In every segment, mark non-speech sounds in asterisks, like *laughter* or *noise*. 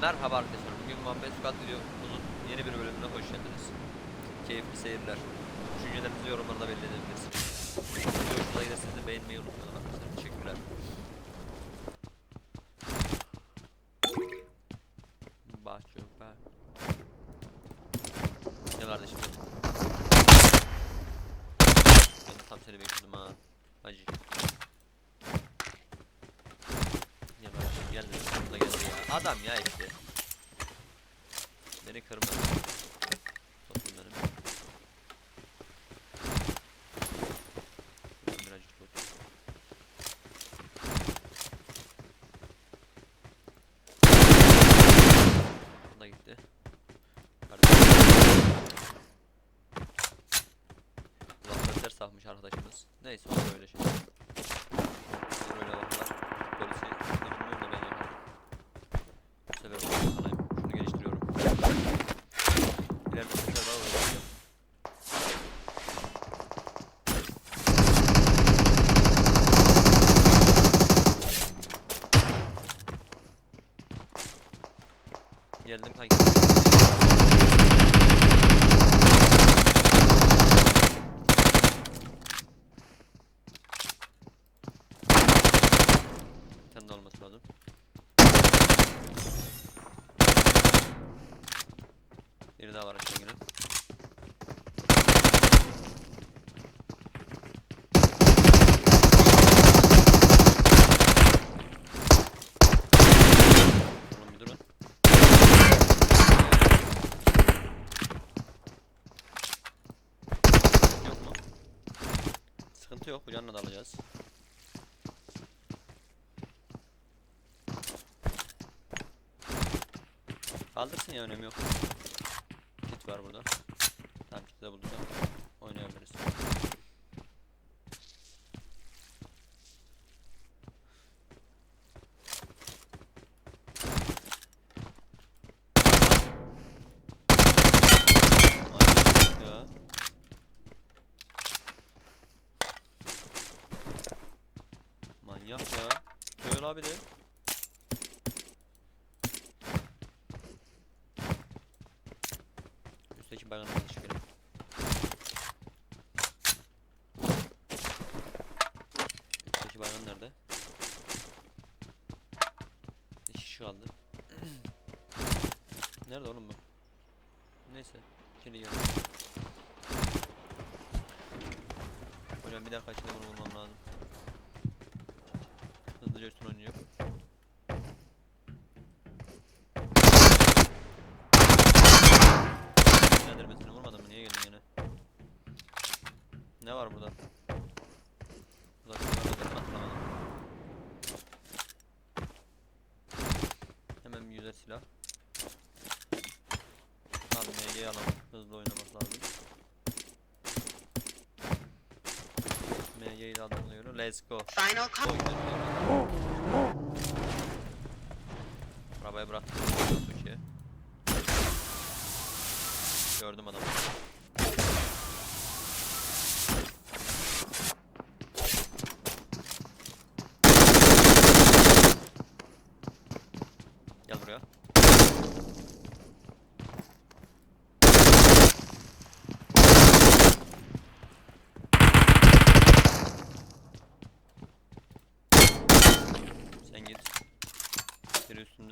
Merhaba arkadaşlar. Bugün Muhammed Squad videomuzun yeni bir bölümüne hoş geldiniz. Keyifli seyirler. Düşüncelerinizi yorumlarda belli edebilirsiniz. Video hoşuna giderse de beğenmeyi unutmayın arkadaşlar. Teşekkürler. Bahçe ben. Ne kardeşim benim? Ben tam seni bekliyordum ha. Hacı. Ya bak şimdi geldi. Sonunda geldi ya. Adam ya işte. Beni kırma. Topum benim. Ben birazcık. Bu da gitti. Kulakları ters takmış arkadaşımız. Neyse olur öyle şey. Geldim kanki. Sen de olması lazım. Biri daha var aşağı giren. Oğlum bir durun. Yok mu? Sıkıntı yok. Bu canla da alacağız. Kaldırsın ya önemi yok. Kit var burada. Tamam kiti de bulduk. Oynayabiliriz. Manyak ya. Manyak ya. De. Üstteki da çıkarım. Üstteki bayan nerede? Bir kişi kaldı. *clears throat* nerede oğlum bu? Neyse. Şimdi gel. Hocam bir dakika içinde bunu bulmam lazım. Hızlıca üstüne oynuyor. Sinirlendirmesine vurmadın mı? Niye geldin gene? Ne var burada? Burada. Hemen bir güzel silah. Aldığına göre let's go. Final gidelim. Arabayı bıraktım. Türkiye. Gördüm adamı. Gel buraya.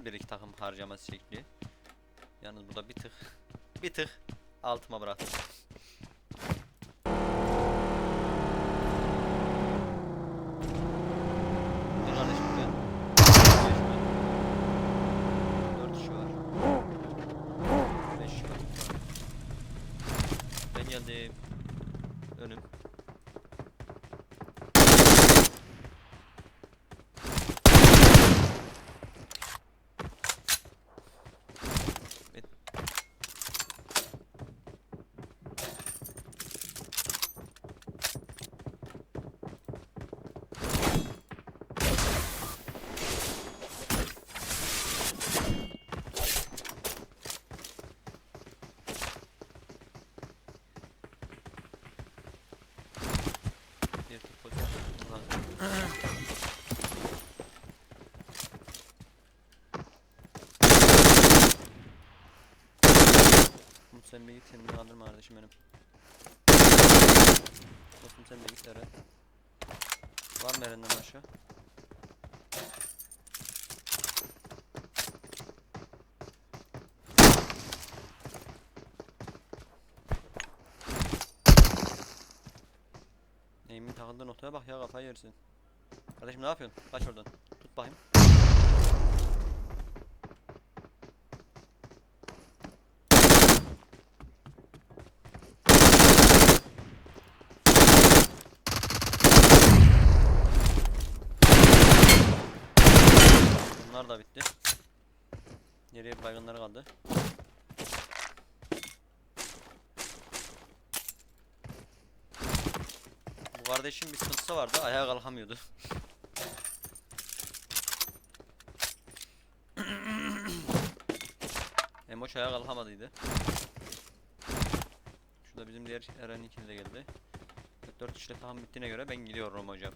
güzel bir iki takım harcaması şekli. Yalnız burada bir tık *laughs* bir tık altıma bıraktım. Ben geldim. Önüm. Umut sen bir git kendini kaldırma kardeşim benim. Dostum sen de git Eren. Var mı Eren'den aşağı? Neyimin takıldığı noktaya bak ya kafayı yersin. Kardeşim ne yapıyorsun? Kaç oradan. Tut bakayım. Bunlar da bitti. Geriye baygınları kaldı. Bu kardeşim bir sıkıntısı vardı. Ayağa kalkamıyordu. *laughs* Emoş ayağa kalkamadıydı. Şurada bizim diğer Eren ikili de geldi. 4 işte tam bittiğine göre ben gidiyorum hocam.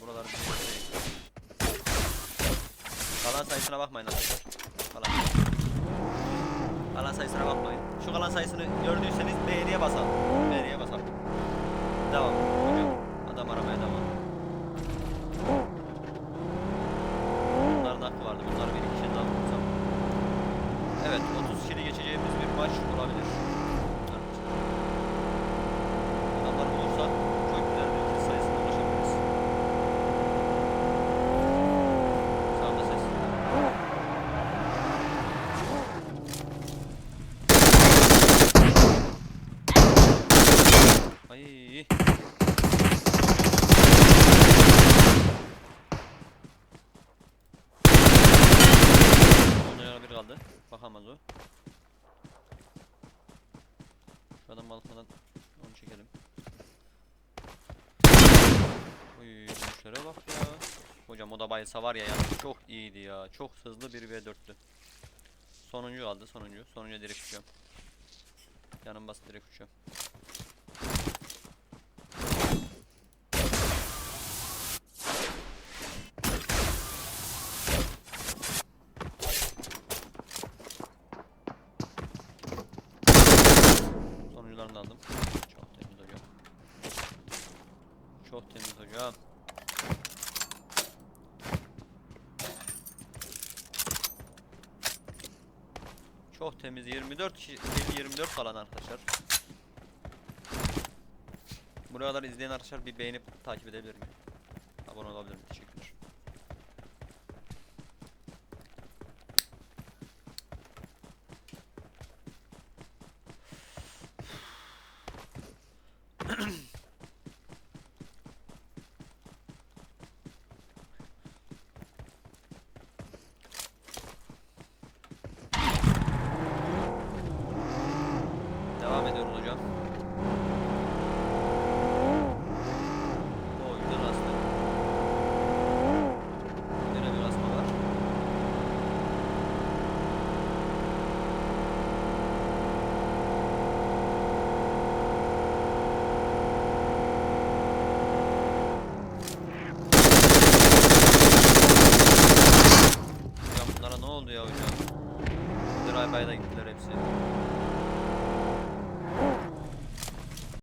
Buralar. Kalan sayısına bakmayın arkadaşlar. Kalan. Kalan sayısına bakmayın. Şu kalan sayısını gördüyseniz beğeniye basalım. Beğeniye basalım. Devam. Hocam. Adam aramaya devam. Bunların hakkı vardı. Bunları bir iki kişi daha vursam. Evet 30 kişiyle geçeceğimiz bir maç olabilir. Arkadaşlar. Adamlar bulursa çok güzel bir kill sayısına ulaşabiliriz. Sağda ses. Ay. Onun yana bir kaldı. Bakamaz o. Şu adam balkondan onu çekelim. Uy dönüşlere bak ya. Hocam o da bayılsa var ya yani çok iyiydi ya. Çok hızlı bir v 4'tü. Sonuncu kaldı sonuncu. Sonuncuya direkt uçuyorum. Yanım bas direkt uçuyorum. Sonuncularını da aldım. Çok temiz hocam. Çok temiz hocam. Çok temiz 24 kişi 24 falan arkadaşlar. Buraya izleyen arkadaşlar bir beğenip takip edebilir mi? Abone olabilir mi? Teşekkürler.